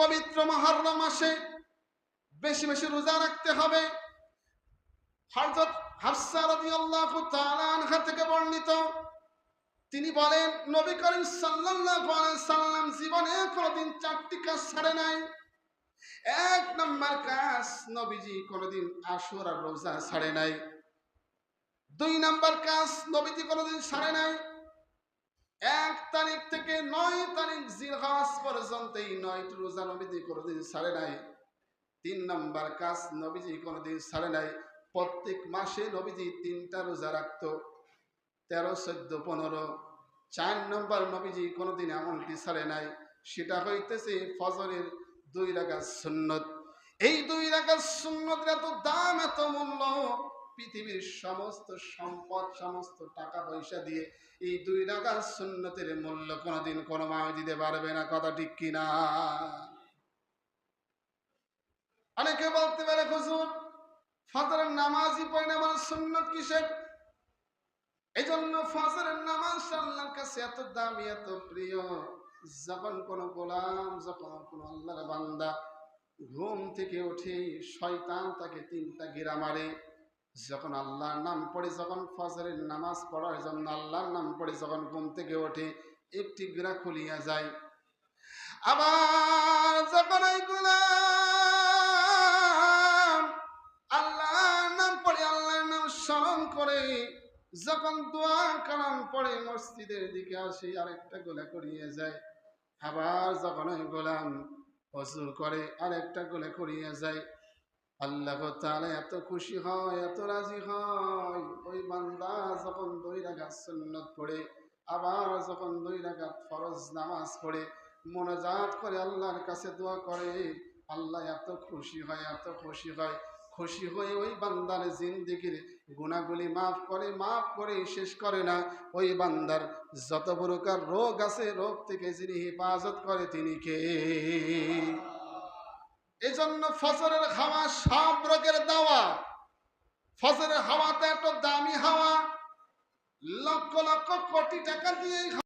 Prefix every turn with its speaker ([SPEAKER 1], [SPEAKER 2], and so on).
[SPEAKER 1] পবিত্র মহরম মাসে বেশি বেশি রোজা রাখতে হবে। হাফসা রাদিয়াল্লাহু তাআলা আনহা থেকে বর্ণিত, তিনি বলেন, নবী করিম সাল্লাল্লাহু আলাইহি সাল্লাম জীবনে কোনোদিন চারটি কাজ ছাড়ে নাই। এক নম্বর কাজ, নবীজি কোনোদিন আশুরা রোজা ছাড়ে নাই। দুই নম্বর কাজ, নবীজি কোনোদিন ছাড়ে নাই। এক তারিখ থেকে নয় তারিখ জিলহাস পর্যন্ত এই নয়টি রোজা নবীজি কোনোদিন ছাড়ে নাই। তিন নম্বর কাজ নবীজি কোনোদিন ছাড়ে নাই। প্রত্যেক মাসে নবীজি তিনটা রোজা রাখতো, তেরো, চোদ্দ, পনেরো। চার নম্বর নবীজি কোনোদিন এমনটি ছাড়ে নাই, সেটা হইতেছে ফজরের দুই রাখা সুন্নত। এই দুই রাখা সুন্নতের এত দাম, এত মূল্য পৃথিবীর সমস্ত সম্পদ, সমস্ত টাকা পয়সা দিয়ে এই দুই রাখা সুন্নতের মূল্য কোনোদিন কোনো মাও দিতে পারবে না, কথা ঠিক কিনা? অনেকে বলতে পারে, হুজুর, ফজরের নামাজই পড়ে আমার সুন্নত কিসের? এই জন্য ফজরের নামাজ আল্লাহর কাছে এত দামি, এত প্রিয়। যখন কোন গোলাম, যখন কোন আল্লাহর বান্দা ঘুম থেকে উঠে শয়তান তাকে তিনটা গিরা মারে। যখন আল্লাহর নাম পড়ে, যখন ফজরের নামাজ পড়ার জন্য আল্লাহর নাম পড়ে, যখন ঘুম থেকে ওঠে, একটি গিরা খুলিয়া যায়। আবার যখন ওই আল্লাহর নাম পড়ে, আল্লাহর নাম স্মরণ করে, যখন দোয়া কালাম পড়ে, মসজিদের দিকে আসে, আরেকটা গোলা করিয়ে যায়। আবার যখন ওই গোলাম অজুর করে, আরেকটা গোলা করিয়ে যায়। আল্লাহ তাআলা এত খুশি হয়, এত রাজি হয়। ওই বান্দা যখন দুই রাকাত সুন্নত পড়ে, আবার যখন দুই রাকাত ফরজ নামাজ পড়ে, মোনাজাত করে আল্লাহর কাছে দোয়া করে, আল্লাহ এত খুশি হয়, এত খুশি হয়। খুশি হয়ে ওই বান্দার জিন্দিগির গুণাগুলি মাফ করে মাফ করে শেষ করে না। ওই বান্দার যত প্রকার রোগ আছে, রোগ থেকে যিনি হেফাজত করে, তিনি কে? এজন্য ফসলের হাওয়া সব রোগের দাওয়া। ফসলের হাওয়াতে এত দামি হাওয়া, লক্ষ লক্ষ কোটি টাকা দিয়ে এই